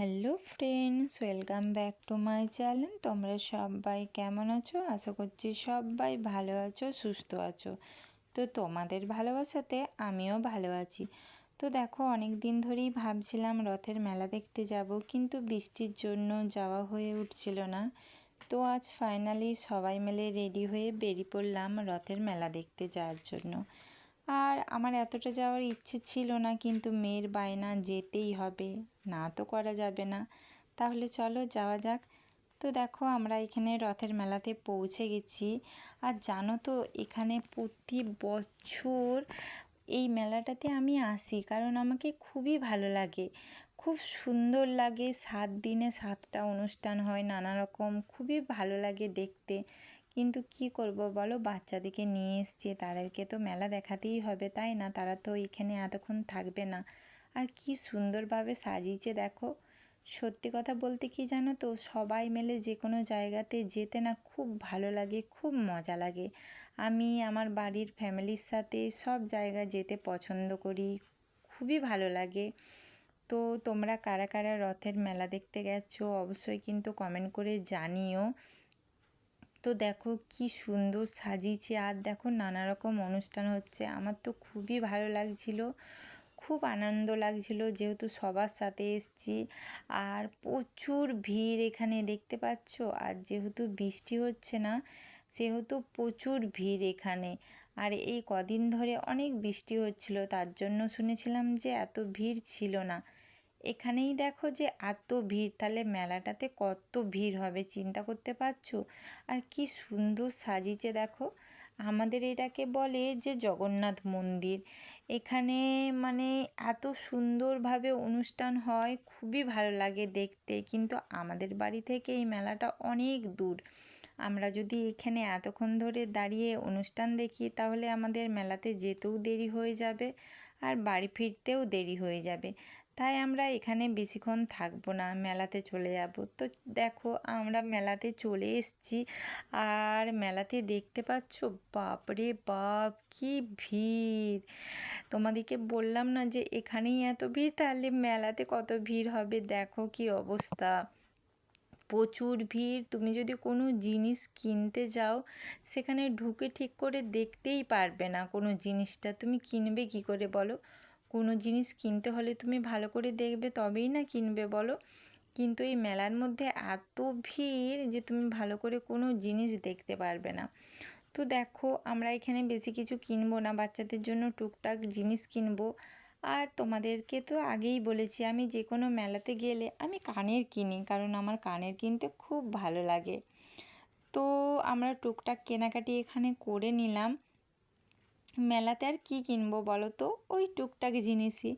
Hello friends, welcome back to my channel. তোমরা সবাই কেমন আছো? আশা করছি সবাই ভালো আছো, সুস্থ আছো। তো তোমাদের ভালোবাসাতে আমিও ভালো আছি। তো দেখো অনেক দিন ধরেই ভাবছিলাম রথের মেলা দেখতে যাব, কিন্তু বৃষ্টির জন্য যাওয়া হয়ে উঠছিল না। তো আজ ফাইনালি সবাই মিলে রেডি হয়ে বেরিয়ে পড়লাম রথের মেলা দেখতে যাওয়ার জন্য। আর আমার এতটা যাওয়ার ইচ্ছে ছিল না, কিন্তু মেয়ের বায়না যেতেই হবে। না তো করা যাবে না। তাহলে চলো যাওয়া যাক। তো দেখো, আমরা এখানে রথের মেলাতে পৌঁছে গেছি। আর জানো তো, এখানে প্রতি বছর এই মেলাটাতে আমি আসি, কারণ আমাকে খুবই ভালো লাগে। খুব সুন্দর লাগে, সাত দিনে সাতটা অনুষ্ঠান হয়, নানা রকম। খুবই ভালো লাগে দেখতে। কিন্তু কি করব বলো? বাচ্চাদেরকে নিয়ে এসছে, তাদেরকে তো মেলা দেখাতেই হবে, তাই না? তারা তো এখানে এতক্ষণ থাকবে না। আর কি সুন্দরভাবে সাজিয়েছে দেখো। সত্যি কথা বলতে কি জানো তো? সবাই মিলে যে কোনো জায়গাতে যেতে না খুব ভালো লাগে, খুব মজা লাগে। আমি, আমার বাড়ির ফ্যামিলির সাথে সব জায়গা যেতে পছন্দ করি, খুবই ভালো লাগে। তো তোমরা কারা কারা রথের মেলা দেখতে গেছো? অবশ্যই কিন্তু কমেন্ট করে জানিও। তো দেখো কি সুন্দর সাজিয়েছে। আর দেখো নানা রকম অনুষ্ঠান হচ্ছে। আমার তো খুবই ভালো লাগছিল। খুব আনন্দ লাগছিল যেহেতু সবার সাথে এসছি। আর প্রচুর ভিড় এখানে দেখতে পাচ্ছ? আর যেহেতু বৃষ্টি হচ্ছে না, সেহেতু প্রচুর ভিড় এখানে। আর এই কদিন ধরে অনেক বৃষ্টি হচ্ছিল। তার জন্য শুনেছিলাম যে এত ভিড় ছিল না। এখানেই দেখো যে এত ভিড়, তাহলে মেলাটাতে কত ভিড় হবে চিন্তা করতে পারছ? আর কি সুন্দর সাজিয়েছে দেখো। আমাদের এটাকে বলে যে জগন্নাথ মন্দির। এখানে মানে এত সুন্দরভাবে অনুষ্ঠান হয়, খুবই ভালো লাগে দেখতে। কিন্তু আমাদের বাড়ি থেকে এই মেলাটা অনেক দূর। আমরা যদি এখানে এতক্ষণ ধরে দাঁড়িয়ে অনুষ্ঠান দেখি, তাহলে আমাদের মেলাতে যেতেও দেরি হয়ে যাবে আর বাড়ি ফিরতেও দেরি হয়ে যাবে। তাই আমরা এখানে বেশিক্ষণ থাকব না, মেলাতে চলে যাব। তো দেখো আমরা মেলাতে চলে এসেছি আর মেলাতে দেখতে পাচ্ছ, বাপরে বাপ কি ভিড়। তোমাদেরকে বললাম না যে এখানেই এত ভিড়, তাহলে মেলাতে কত ভিড় হবে? দেখো কি অবস্থা। প্রচুর ভিড়, তুমি যদি কোনো জিনিস কিনতে যাও, সেখানে ঢুকে ঠিক করে দেখতেই পারবে না কোনো জিনিসটা। তুমি কিনবে কি করে বলো? কোনো জিনিস কিনতে হলে তুমি ভালো করে দেখবে, তবেই না কিনবে বলো। কিন্তু এই মেলার মধ্যে এত ভিড় যে তুমি ভালো করে কোনো জিনিস দেখতে পারবে না। তো দেখো, আমরা এখানে বেশি কিছু কিনবো না, বাচ্চাদের জন্য টুকটাক জিনিস কিনবো। আর তোমাদেরকে তো আগেই বলেছি, আমি যে কোনো মেলাতে গেলে আমি কানের কিনি, কারণ আমার কানের কিনতে খুব ভালো লাগে। তো আমরা টুকটাক কেনাকাটি এখানে করে নিলাম। মেলাতে আর কী কিনবো বলো তো? ওই টুকটাক জিনিসই।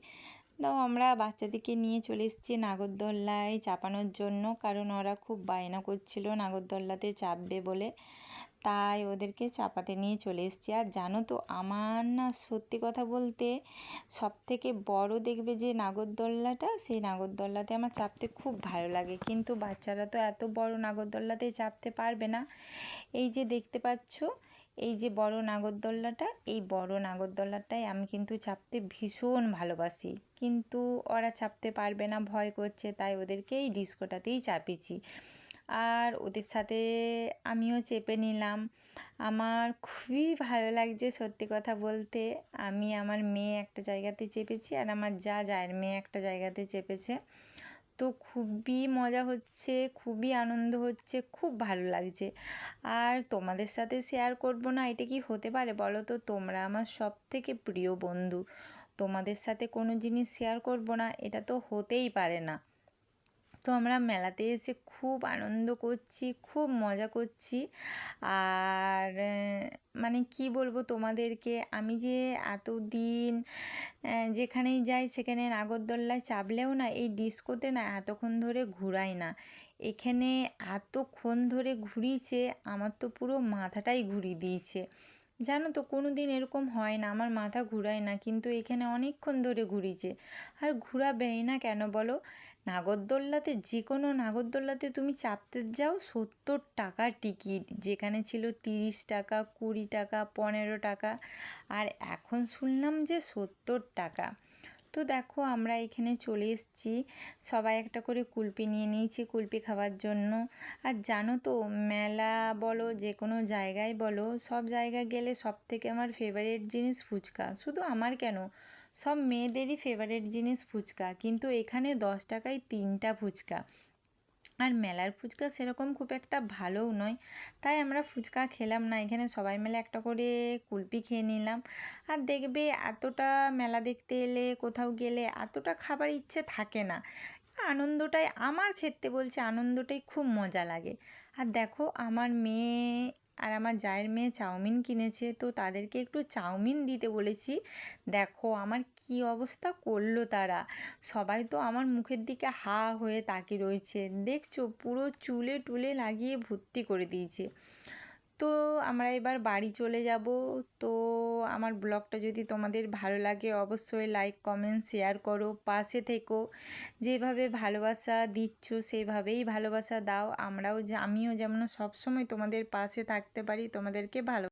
তাও আমরা বাচ্চাদেরকে নিয়ে চলে এসেছি নাগরদোল্লায় চাপানোর জন্য, কারণ ওরা খুব বায়না করছিল নাগরদোল্লাতে চাপবে বলে। তাই ওদেরকে চাপাতে নিয়ে চলে এসেছি। আর জানো তো, আমার না সত্যি কথা বলতে সব থেকে বড় দেখবে যে নাগরদোল্লাটা, সেই নাগরদোল্লাতে আমার চাপতে খুব ভালো লাগে। কিন্তু বাচ্চারা তো এত বড় নাগরদোল্লাতে চাপতে পারবে না। এই যে দেখতে পাচ্ছ এই যে বড় নাগরদোল্লাটা, এই বড় নাগরদোল্লাটাই আমি কিন্তু চাপতে ভীষণ ভালোবাসি। কিন্তু ওরা চাপতে পারবে না, ভয় করছে, তাই ওদেরকে এই ডিস্কোটাতেই চাপিয়েছি। আর ওদের সাথে আমিও চেপে নিলাম। আমার খুবই ভালো লাগছে সত্যি কথা বলতে। আমি আমার মেয়ে একটা জায়গাতে চেপেছি আর আমার যা যায়ের মেয়ে একটা জায়গাতে চেপেছে। তো খুবই মজা হচ্ছে, খুবই আনন্দ হচ্ছে, খুব ভালো লাগছে। আর তোমাদের সাথে শেয়ার করব না, এটা কি হতে পারে বলো তো? তোমরা আমার সব থেকে প্রিয় বন্ধু। তোমাদের সাথে কোনো জিনিস শেয়ার করব না, এটা তো হতেই পারে না। তো আমরা মেলাতে এসে খুব আনন্দ করছি, খুব মজা করছি। আর মানে কি বলব তোমাদেরকে, আমি যে এতদিন যেখানেই যাই সেখানে নাগরদোল্লায় চাপলেও না, এই ডিস্কোতে না এতক্ষণ ধরে ঘুরাই না। এখানে এতক্ষণ ধরে ঘুরিয়েছে, আমার তো পুরো মাথাটাই ঘুরিয়ে দিয়েছে। জানো তো কোনো দিন এরকম হয় না, আমার মাথা ঘুরায় না, কিন্তু এখানে অনেকক্ষণ ধরে ঘুরিয়েছে। আর ঘুরাবেই না কেন বলো? নাগরদোল্লাতে যে কোনো নাগরদোল্লাতে তুমি চাপতে যাও, সত্তর টাকা টিকিট। যেখানে ছিল তিরিশ টাকা, কুড়ি টাকা, পনেরো টাকা। আর এখন শুনলাম যে সত্তর টাকা। তো দেখো আমরা এখানে চলে এসেছি। সবাই একটা করে কুলপি নিয়ে নিয়েছি কুলপি খাওয়ার জন্য। আর জানো তো, মেলা বলো যে কোনো জায়গায় বলো, সব জায়গা গেলে সব থেকে আমার ফেভারিট জিনিস ফুচকা। শুধু আমার কেন? সব মেয়েদেরই ফেভারিট জিনিস ফুচকা। কিন্তু এখানে দশ টাকায় তিনটা ফুচকা। আর মেলার ফুচকা সেরকম খুব একটা ভালোও নয়। তাই আমরা ফুচকা খেলাম না। এখানে সবাই মিলে একটা করে কুলপি খেয়ে নিলাম। আর দেখবে এতটা মেলা দেখতে এলে, কোথাও গেলে এতটা খাবার ইচ্ছে থাকে না। আনন্দটাই, আমার ক্ষেত্রে বলছে আনন্দটাই খুব মজা লাগে। আর দেখো, আমার মেয়ে আর আমার জায়ের মেয়ে চাউমিন কিনেছে, তো তাদেরকে একটু চাউমিন দিতে বলেছি। দেখো আমার কি অবস্থা করল তারা। সবাই তো আমার মুখের দিকে হা হয়ে তাকিয়ে রয়েছে। দেখছ পুরো চুলে টুলে লাগিয়ে ভর্তি করে দিয়েছে। তো আমরা এবার বাড়ি চলে যাব। তো আমার ব্লগটা যদি তোমাদের ভালো লাগে অবশ্যই লাইক কমেন্ট শেয়ার করো, পাশে থেকো। যেভাবে ভালোবাসা দিচ্ছ সেভাবেই ভালোবাসা দাও। আমরাও, আমিও যেমন সবসময় তোমাদের পাশে থাকতে পারি, তোমাদেরকে ভালো